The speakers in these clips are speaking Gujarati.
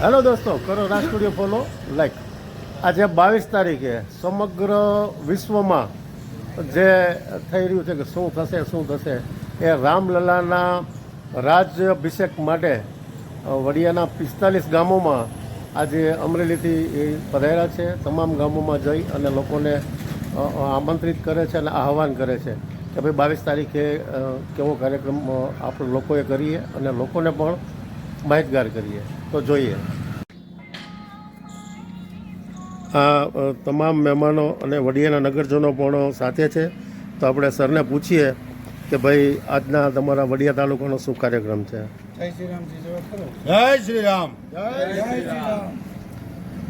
હેલો દોસ્તો, કરો રાજ સ્ટુડિયો ફોલો લાઈક આજે બાવીસ તારીખે સમગ્ર વિશ્વમાં જે થઈ રહ્યું છે કે શું થશે શું થશે, એ રામલલાના રાજ્યાભિષેક માટે વડિયાના પિસ્તાલીસ ગામોમાં આજે અમરેલીથી એ પધાર્યા છે, તમામ ગામોમાં જઈ અને લોકોને આમંત્રિત કરે છે અને આહવાન કરે છે કે ભાઈ બાવીસ તારીખે કેવો કાર્યક્રમ આપણે લોકોએ કરીએ અને લોકોને પણ માહિતગાર કરીએ તો જોઈએ. આ તમામ મહેમાનો અને વડિયાના નગરજનો પણ સાથે છે. તો આપણે સરને પૂછીએ કે ભાઈ આજના તમારા વડિયા તાલુકાનો શું કાર્યક્રમ છે? જય શ્રી રામ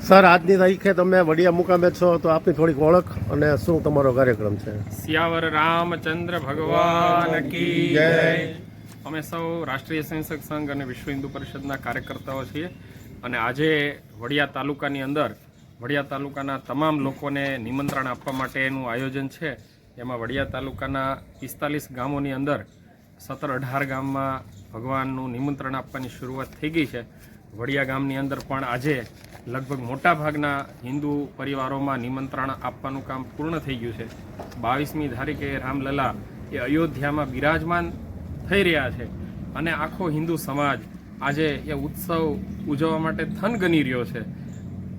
સર આજની તારીખે તમે વડિયા મુકામે છો તો આપની થોડીક ઓળખ અને શું તમારો કાર્યક્રમ છે? સિયાવર રામચંદ્ર ભગવાન કી જય. અમે સૌ રાષ્ટ્રીય સંસદ સંઘ અને વિશ્વ હિન્દુ પરિષદના કાર્યકર્તાઓ છીએ. અને આજે વડિયા તાલુકાની અંદર, વડિયા તાલુકાના તમામ લોકોને નિમંત્રણ આપવા માટેનું આયોજન છે. એમાં વડિયા તાલુકાના પિસ્તાલીસ ગામોની અંદર સત્તર અઢાર ગામમાં ભગવાનનું નિમંત્રણ આપવાની શરૂઆત થઈ ગઈ છે. વડિયા ગામની અંદર પણ આજે લગભગ મોટાભાગના હિન્દુ પરિવારોમાં નિમંત્રણ આપવાનું કામ પૂર્ણ થઈ ગયું છે. બાવીસમી તારીખે રામલલા એ અયોધ્યામાં બિરાજમાન થઈ રહ્યા છે. અને આખો હિન્દુ સમાજ આજે એ ઉત્સવ ઉજવવા માટે થનગની રહ્યો છે.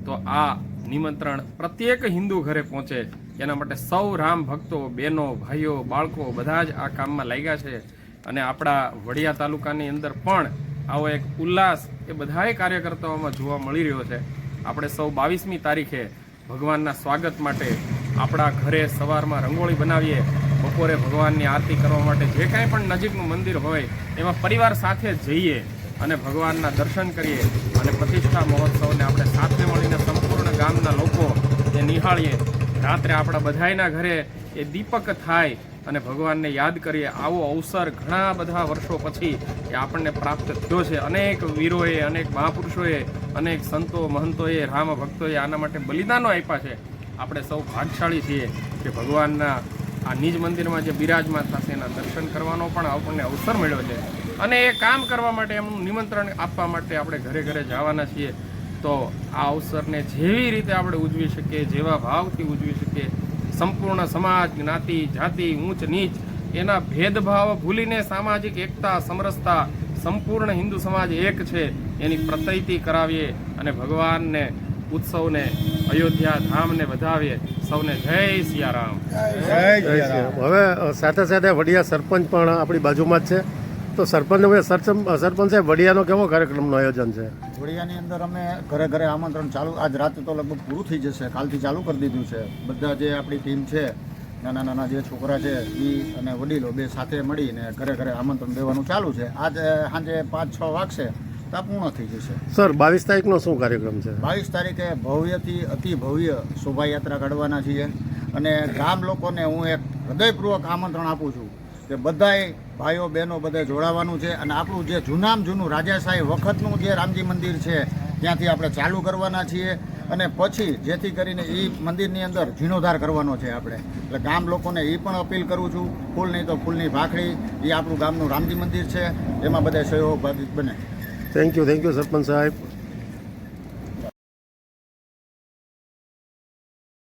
તો આ નિમંત્રણ પ્રત્યેક હિન્દુ ઘરે પહોંચે. એના માટે સૌ રામ ભક્તો, બહેનો, ભાઈઓ, બાળકો બધા જ આ કામમાં લાગ્યા છે. અને આપણા વડિયા તાલુકાની અંદર પણ આવો એક ઉલ્લાસ એ બધાય કાર્યકર્તાઓમાં જોવા મળી રહ્યો છે. આપણે સૌ બાવીસમી તારીખે ભગવાનના સ્વાગત માટે આપણા ઘરે સવારમાં રંગોળી બનાવીએ. બપોરે ભગવાનની આરતી કરવા માટે જે કાંઈ પણ નજીકનું મંદિર હોય, એમાં પરિવાર સાથે જઈએ અને ભગવાનના દર્શન કરીએ અને પ્રતિષ્ઠા મહોત્સવને આપણે સાથે મળીને સંપૂર્ણ ગામના લોકો એ નિહાળીએ. રાત્રે આપણા બધાના ઘરે એ દીપક થાય અને ભગવાનને યાદ કરીએ. આવો અવસર ઘણા બધા વર્ષો પછી એ આપણને પ્રાપ્ત થયો છે. અનેક વીરોએ, અનેક મહાપુરુષોએ, અનેક સંતો, મહંતોએ, રામ ભક્તોએ આના માટે બલિદાનો આપ્યા છે. આપણે સૌ ભાગશાળી છીએ કે ભગવાનના આ નિજ મંદિરમાં જે બિરાજમાન થશે એના દર્શન કરવાનો પણ આપણને અવસર મળ્યો છે. અને એ કામ કરવા માટે એમનું નિમંત્રણ આપવા માટે આપણે ઘરે ઘરે જવાના છીએ. તો આ અવસરને જેવી રીતે આપણે ઉજવી શકીએ, જેવા ભાવથી ઉજવી શકીએ, સંપૂર્ણ સમાજ, જ્ઞાતિ, જાતિ, ઊંચ, નીચ, એના ભેદભાવ ભૂલીને સામાજિક એકતા, સમરસતા, સંપૂર્ણ હિન્દુ સમાજ એક છે, એની પ્રતૈતિ કરાવીએ અને ભગવાનને, ઉત્સવને અયોધ્યા ધામને વધાવીએ. સૌને જય સિયારામ. જય હવે સાથે સાથે વડિયા સરપંચ પણ આપણી બાજુમાં જ છે. તો સરપંચ સરપંચ સાહેબ વડિયાનો કેવો કાર્યક્રમનું આયોજન છે? વડિયાની અંદર અમે ઘરે ઘરે આમંત્રણ ચાલુ આજ રાતે તો લગભગ પૂરું થઈ જશે. કાલથી ચાલુ કરી દીધું છે. બધા જે આપણી ટીમ છે નાના નાના જે છોકરા છે એ અને વડીલો બે સાથે મળીને ઘરે ઘરે આમંત્રણ દેવાનું ચાલુ છે. આજ સાંજે પાંચ છ વાગશે. તો પૂર્ણ થઈ જશે. સર બાવીસ તારીખનો શું કાર્યક્રમ છે? બાવીસ તારીખે ભવ્યથી અતિ ભવ્ય શોભાયાત્રા કાઢવાના છીએ. અને ગામ લોકોને હું એક હૃદયપૂર્વક આમંત્રણ આપું છું કે બધાય ભાઈઓ બહેનો બધે જોડાવાનું છે અને આપણું જે જૂનામ જૂનું રાજાશાહી વખતનું જે રામજી મંદિર છે ત્યાંથી આપણે ચાલુ કરવાના છીએ. અને પછી જેથી કરીને એ મંદિરની અંદર જીર્ણોદ્ધાર કરવાનો છે આપણે. એટલે ગામ લોકોને એ પણ અપીલ કરું છું ફૂલ નહીં તો ફૂલની ભાખડી એ આપણું ગામનું રામજી મંદિર છે એમાં બધા સહયોગ બને. thank you thank you sarpanch સાહેબ